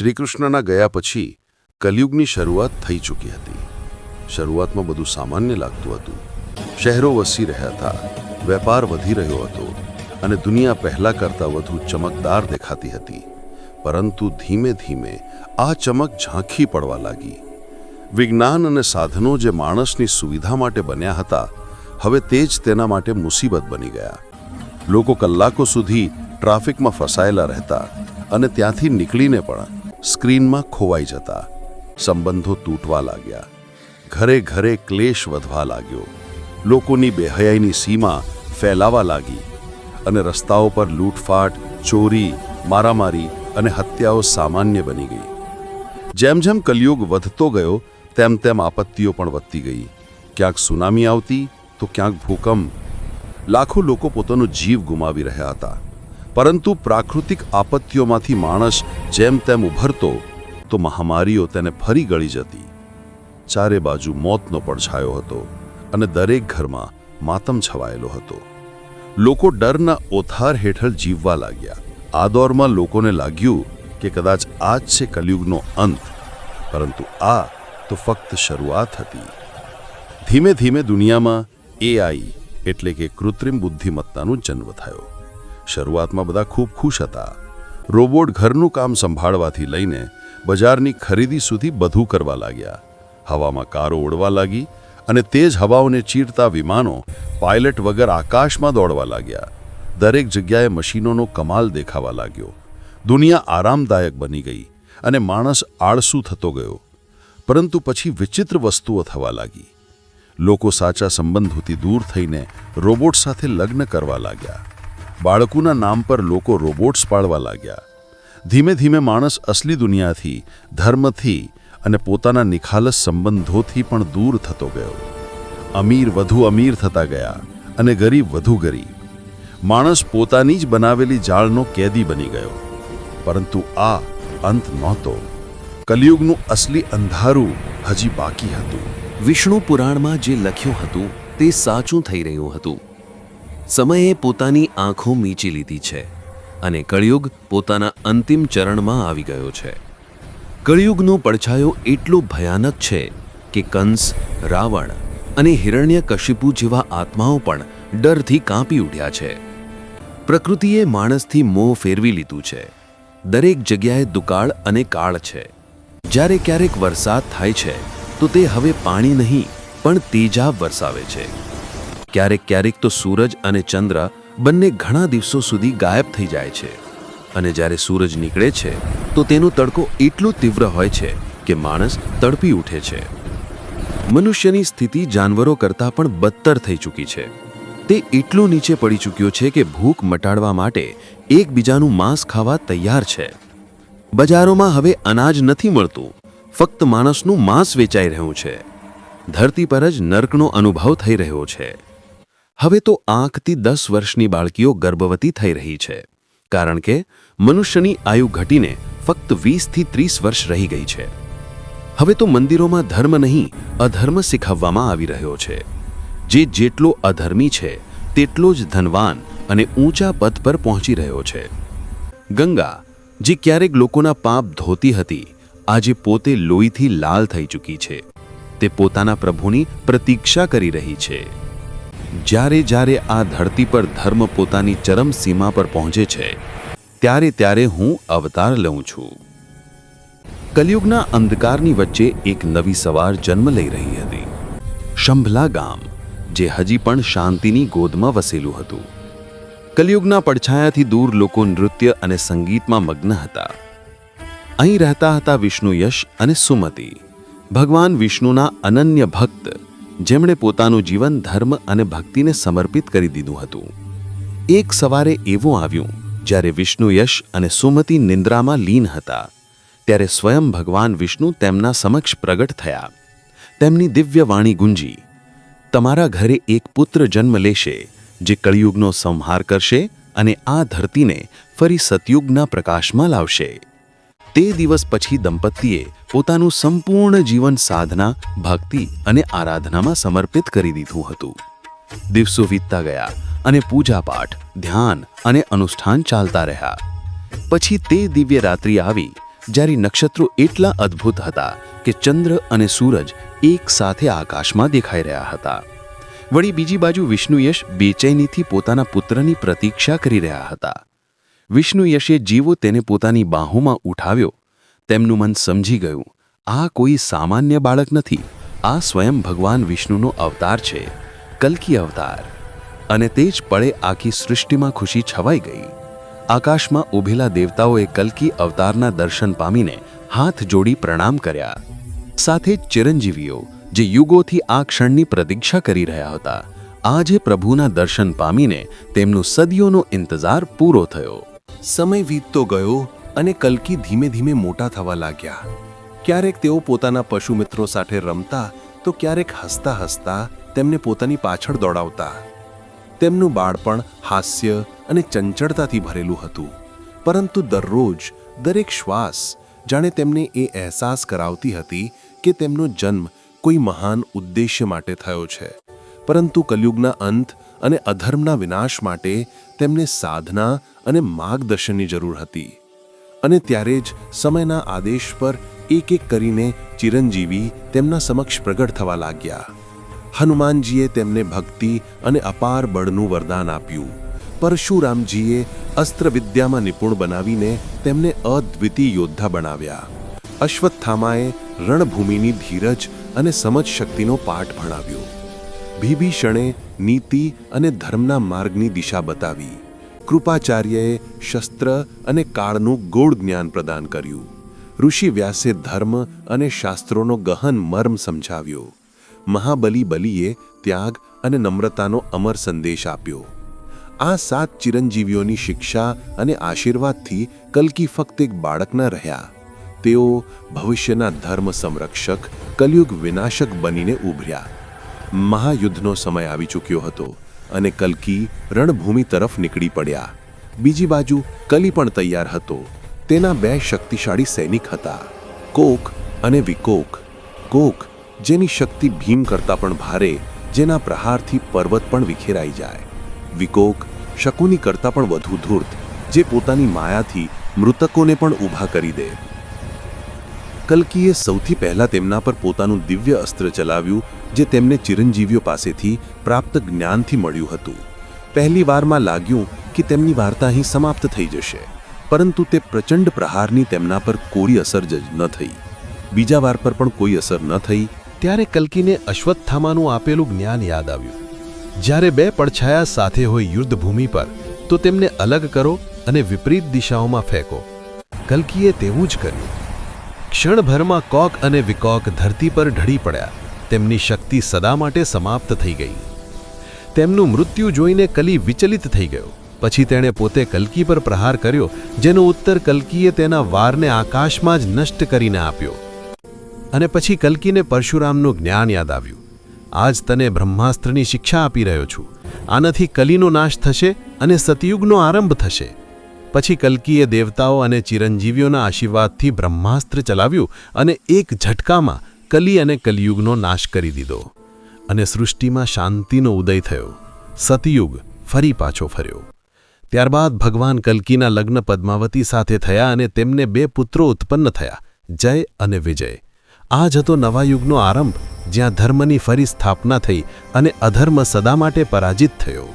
શ્રીકૃષ્ણના ગયા પછી કલયુગની શરૂઆત થઈ ચૂકી હતી. શરૂઆતમાં બધું સામાન્ય લાગતું હતું. શહેરો વસી રહ્યા હતા, વેપાર વધી રહ્યો હતો અને દુનિયા પહેલા કરતાં વધુ ચમકદાર દેખાતી હતી. પરંતુ ધીમે ધીમે આ ચમક ઝાંખી પડવા લાગી. વિજ્ઞાન અને સાધનો જે માણસની સુવિધા માટે બન્યા હતા, હવે તે જ તેના માટે મુસીબત બની ગયા. લોકો કલાકો સુધી ટ્રાફિકમાં ફસાયેલા રહેતા અને ત્યાંથી નીકળીને પણ સ્ક્રીનમાં ખોવાઈ જતા સંબંધો તૂટવા લાગ્યા. ઘરે ઘરે ક્લેશ વધવા લાગ્યો. લોકોની બેહયાઈની સીમા ફેલાવા લાગી અને રસ્તાઓ પર લૂંટફાટ, ચોરી, મારામારી અને હત્યાઓ સામાન્ય બની ગઈ. જેમ જેમ કલયુગ વધતો ગયો, તેમ તેમ આપત્તિઓ પણ વધતી ગઈ. ક્યાંક સુનામી આવતી તો ક્યાંક ભૂકંપ. લાખો લોકો પોતાનો જીવ ગુમાવી રહ્યા હતા. પરંતુ પ્રાકૃતિક આપત્તિઓમાંથી માણસ જેમ તેમ ઉભરતો, તો મહામારીઓ તેને ફરી ગળી જતી. ચારે બાજુ મોતનો પડછાયો હતો અને દરેક ઘરમાં માતમ છવાયેલો હતો. લોકો ડરના ઓથાર હેઠળ જીવવા લાગ્યા. આ દોરમાં લોકોને લાગ્યું કે કદાચ આ જ છે કલયુગનો અંત, પરંતુ આ તો ફક્ત શરૂઆત હતી. ધીમે ધીમે દુનિયામાં એઆઈ એટલે કે કૃત્રિમ બુદ્ધિમત્તાનો જન્મ થયો. શરૂઆતમાં બધા ખૂબ ખુશ હતા. રોબોટ ઘરનું કામ સંભાળવાથી લઈને બજારની ખરીદી સુધી બધું કરવા લાગ્યા. હવામાં કારો ઉડવા લાગી અને તેજ હવાઓને ચીરતા વિમાનો પાયલટ વગર આકાશમાં દોડવા લાગ્યા. દરેક જગ્યાએ મશીનોનો કમાલ દેખાવા લાગ્યો. દુનિયા આરામદાયક બની ગઈ અને માણસ આળસુ થતો ગયો. પરંતુ પછી વિચિત્ર વસ્તુઓ થવા લાગી. લોકો સાચા સંબંધોથી દૂર થઈને રોબોટ સાથે લગ્ન કરવા લાગ્યા. બાળકોના નામ પર લોકો રોબોટ્સ પાડવા લાગ્યા. ધીમે ધીમે માણસ અસલી દુનિયાથી, ધર્મથી અને પોતાના નિખાલસ સંબંધોથી પણ દૂર થતો ગયો. અમીર વધુ અમીર થતા ગયા અને ગરીબ વધુ ગરીબ. માણસ પોતાની જ બનાવેલી જાળનો કેદી બની ગયો. પરંતુ આ અંત નહોતો. કલિયુગનું અસલી અંધારું હજી બાકી હતું. વિષ્ણુ પુરાણમાં જે લખ્યું હતું તે સાચું થઈ રહ્યું હતું. સમયે પોતાની આંખો મીચી લીધી છે અને કળિયુગ પોતાના અંતિમ ચરણમાં આવી ગયો છે. કળિયુગનો પડછાયો એટલો ભયાનક છે કે કંસ, રાવણ અને હિરણ્ય કશિપુ જેવા આત્માઓ પણ ડરથી કાંપી ઉઠ્યા છે. પ્રકૃતિએ માણસથી મોં ફેરવી લીધું છે. દરેક જગ્યાએ દુકાળ અને કાળ છે. જ્યારે ક્યારેક વરસાદ થાય છે, તો તે હવે પાણી નહીં, પણ તેજાબ વરસાવે છે. ક્યારેક ક્યારેક તો સૂરજ અને ચંદ્ર બંને ઘણા દિવસો સુધી ગાયબ થઈ જાય છે. અને જ્યારે સૂરજ નીકળે છે, તો તેનો તડકો એટલો તીવ્ર હોય છે કે માણસ તડપી ઉઠે છે. મનુષ્યની સ્થિતિ જાનવરો કરતાં પણ બદતર થઈ ચૂકી છે. તે એટલો નીચે પડી ચૂક્યો છે કે ભૂખ મટાડવા માટે એકબીજાનું માંસ ખાવા તૈયાર છે. બજારોમાં હવે અનાજ નથી મળતું. ફક્ત માણસનું માંસ વેચાઈ રહ્યું છે. ધરતી પર જ નર્કનો અનુભવ થઈ રહ્યો છે. હવે તો આંખથી દસ વર્ષની બાળકીઓ ગર્ભવતી થઈ રહી છે. કારણ કે મનુષ્યની આયુ ઘટીને ફક્ત વીસથી ત્રીસ વર્ષ રહી ગઈ છે. હવે તો મંદિરોમાં ધર્મ નહીં, અધર્મ શીખવવામાં આવી રહ્યો છે. જે જેટલો અધર્મી છે, તેટલો જ ધનવાન અને ઊંચા પદ પર પહોંચી રહ્યો છે. ગંગા, જે ક્યારેક લોકોના પાપ ધોતી હતી, આજે પોતે લોહીથી લાલ થઈ ચૂકી છે. તે પોતાના પ્રભુની પ્રતીક્ષા કરી રહી છે. જ્યારે જ્યારે આ ધરતી પર ધર્મ પોતાની ચરમ સીમા પર પહોંચે છે, ત્યારે ત્યારે હું અવતાર લઉં છું. કલયુગના અંધકારની વચ્ચે એક નવી સવાર જન્મ લઈ રહી હતી. શંભલા ગામ, જે હજી પણ શાંતિની ગોદમાં વસેલું હતું. કલયુગના પડછાયાથી દૂર લોકો નૃત્ય અને સંગીતમાં મગ્ન હતા. અહીં રહેતા હતા વિષ્ણુ યશ અને સુમતિ. ભગવાન વિષ્ણુના અનન્ય ભક્ત જેમણે પોતાનું જીવન, ધર્મ અને ભક્તિને સમર્પિત કરી દીધું હતું. એક સવારે એવું આવ્યું, જ્યારે વિષ્ણુ યશ અને સુમતિ નિંદ્રામાં લીન હતા, ત્યારે સ્વયં ભગવાન વિષ્ણુ તેમના સમક્ષ પ્રગટ થયા. તેમની દિવ્ય વાણી ગુંજી, તમારા ઘરે એક પુત્ર જન્મ લેશે, જે કળિયુગનો સંહાર કરશે અને આ ધરતીને ફરી સતયુગના પ્રકાશમાં લાવશે. તે દિવસ પછી દંપતીએ પોતાનું સંપૂર્ણ જીવન સાધના, ભક્તિ અને આરાધનામાં સમર્પિત કરી દીધું હતું. દિવસો વીતતા ગયા અને પૂજાપાઠ, ધ્યાન અને અનુષ્ઠાન ચાલતા રહ્યા. પછી તે દિવ્ય રાત્રિ આવી, જ્યારે નક્ષત્રો એટલા અદ્ભુત હતા કે ચંદ્ર અને સૂરજ એક સાથે આકાશમાં દેખાઈ રહ્યા હતા. વળી બીજી બાજુ વિષ્ણુયશ બેચૈનીથી પોતાના પુત્રની પ્રતીક્ષા કરી રહ્યા હતા. વિષ્ણુયશે જીવો તેને પોતાની બાહોમાં ઉઠાવ્યો. તેમનું મન સમજી ગયું. આ કોઈ સામાન્ય બાળક નથી. આ સ્વયં ભગવાન વિષ્ણુનો અવતાર છે. કલ્કી અવતાર. અને તે જ પળે આખી સૃષ્ટિમાં ખુશી છવાઈ ગઈ. આકાશમાં ઊભેલા દેવતાઓએ કલ્કી અવતારના દર્શન પામીને હાથ જોડી પ્રણામ કર્યા. સાથે જ ચિરંજીવીઓ, જે યુગોથી આ ક્ષણની પ્રતીક્ષા કરી રહ્યા હતા, આજે પ્રભુના દર્શન પામીને તેમનું સદીઓનો ઇંતજાર પૂરો થયો. સમય વીતતો ગયો અને કલ્કી ધીમે ધીમે મોટા થવા લાગ્યા. ક્યારેક તેઓ પોતાના પશુ મિત્રો સાથે રમતા તો ક્યારેક હસતા હસતા તેમને પોતાની પાછળ દોડાવતા. તેમનું બાળપણ હાસ્ય અને ચંચળતાથી ભરેલું હતું. પરંતુ દરરોજ દરેક શ્વાસ જાણે તેમને એ અહેસાસ કરાવતી હતી કે તેમનો જન્મ કોઈ મહાન ઉદ્દેશ્ય માટે થયો છે. પરંતુ કલયુગના અંત અને અધર્મના વિનાશ માટે તેમને સાધના અને માર્ગદર્શનની જરૂર હતી. અને ત્યારે જ સમયના આદેશ પર એક એક કરીને ચિરંજીવી તેમના સમક્ષ પ્રગટ થવા લાગ્યા. હનુમાનજીએ તેમને ભક્તિ અને અપાર બળનું વરદાન આપ્યું. પરશુરામજીએ અસ્ત્રવિદ્યામાં નિપુણ બનાવીને તેમને અદ્વિતીય યોદ્ધા બનાવ્યા. અશ્વત્થામાએ રણભૂમિની ધીરજ અને સમજ શક્તિનો પાઠ ભણાવ્યો. ભીભીષણે નીતિ અને ધર્મના માર્ગની દિશા બતાવી. કૃપાચાર્યએ શસ્ત્ર અને કાળનું ગોળ જ્ઞાન પ્રદાન કર્યું. ઋષિ વ્યાસે ધર્મ અને શાસ્ત્રોનો ગહન મર્મ સમજાવ્યો. મહાબલી બલીએ ત્યાગ અને નમ્રતાનો અમર સંદેશ આપ્યો. આ સાત ચિરંજીવીઓની શિક્ષા અને આશીર્વાદથી કલ્કી ફક્ત એક બાળકના રહ્યા. તેઓ ભવિષ્યના ધર્મ સંરક્ષક, કલયુગ વિનાશક બનીને ઉભર્યા. મહાયુદ્ધનો સમય આવી ચૂક્યો હતો અને કલ્કી રણભૂમિ તરફ નીકળી પડ્યા. બીજી બાજુ કલી પણ તૈયાર હતો. તેના બે શક્તિશાળી સૈનિક હતા. કોક અને વિકોક. કોક જેની શક્તિ ભીમ કરતાં પણ ભારે, જેના પ્રહારથી પર્વત પણ વિખેરાઈ જાય. વિકોક શકુની કરતાં પણ વધુ ધૂર્ત, જે પોતાની માયાથી મૃતકોને પણ ઊભા કરી દે. કલ્કીએ સૌથી પહેલા તેમના પર પોતાનું દિવ્ય અસ્ત્ર ચલાવ્યું, જે તેમને ચિરંજીવીઓ પાસેથી પ્રાપ્ત જ્ઞાનથી મળ્યું હતું. પહેલી વારમાં લાગ્યું કે તેમની વાર્તા અહીં સમાપ્ત થઈ જશે, પરંતુ તે પ્રચંડ પ્રહારની તેમના પર કોરી અસર જ ન થઈ. બીજા વાર પર પણ કોઈ અસર ન થઈ, ત્યારે કલ્કીને અશ્વત્થામાનું આપેલું જ્ઞાન યાદ આવ્યું. જ્યારે બે પડછાયા સાથે હોય યુદ્ધભૂમિ પર, તો તેમને અલગ કરો અને વિપરીત દિશાઓમાં ફેંકો. કલ્કીએ તેવું જ કર્યું. ક્ષણભરમાં કોક અને વિકોક ધરતી પર ઢળી પડ્યા. તેમની શક્તિ સદા માટે સમાપ્ત થઈ ગઈ. તેમનું મૃત્યુ જોઈને કલી વિચલિત થઈ ગયો. પછી તેણે પોતે કલ્કી પર પ્રહાર કર્યો, જેનો ઉત્તર કલ્કીએ તેના વારને આકાશમાં જ નષ્ટ કરીને આપ્યો. અને પછી કલ્કીને પરશુરામનું જ્ઞાન યાદ આવ્યું. આજ તને બ્રહ્માસ્ત્રની શિક્ષા આપી રહ્યો છું. આનાથી કલીનો નાશ થશે અને સતયુગનો આરંભ થશે. પછી કલ્કીએ દેવતાઓ અને ચિરંજીવીઓના આશીર્વાદથી બ્રહ્માસ્ત્ર ચલાવ્યું અને એક ઝટકામાં કલી અને કલિયુગનો નાશ કરી દીધો. અને સૃષ્ટિમાં શાંતિનો ઉદય થયો. સતયુગ ફરી પાછો ફર્યો. ત્યારબાદ ભગવાન કલ્કીના લગ્ન પદ્માવતી સાથે થયા અને તેમને બે પુત્રો ઉત્પન્ન થયા, જય અને વિજય. આ જ હતો નવા યુગનો આરંભ, જ્યાં ધર્મની ફરી સ્થાપના થઈ અને અધર્મ સદા માટે પરાજિત થયો.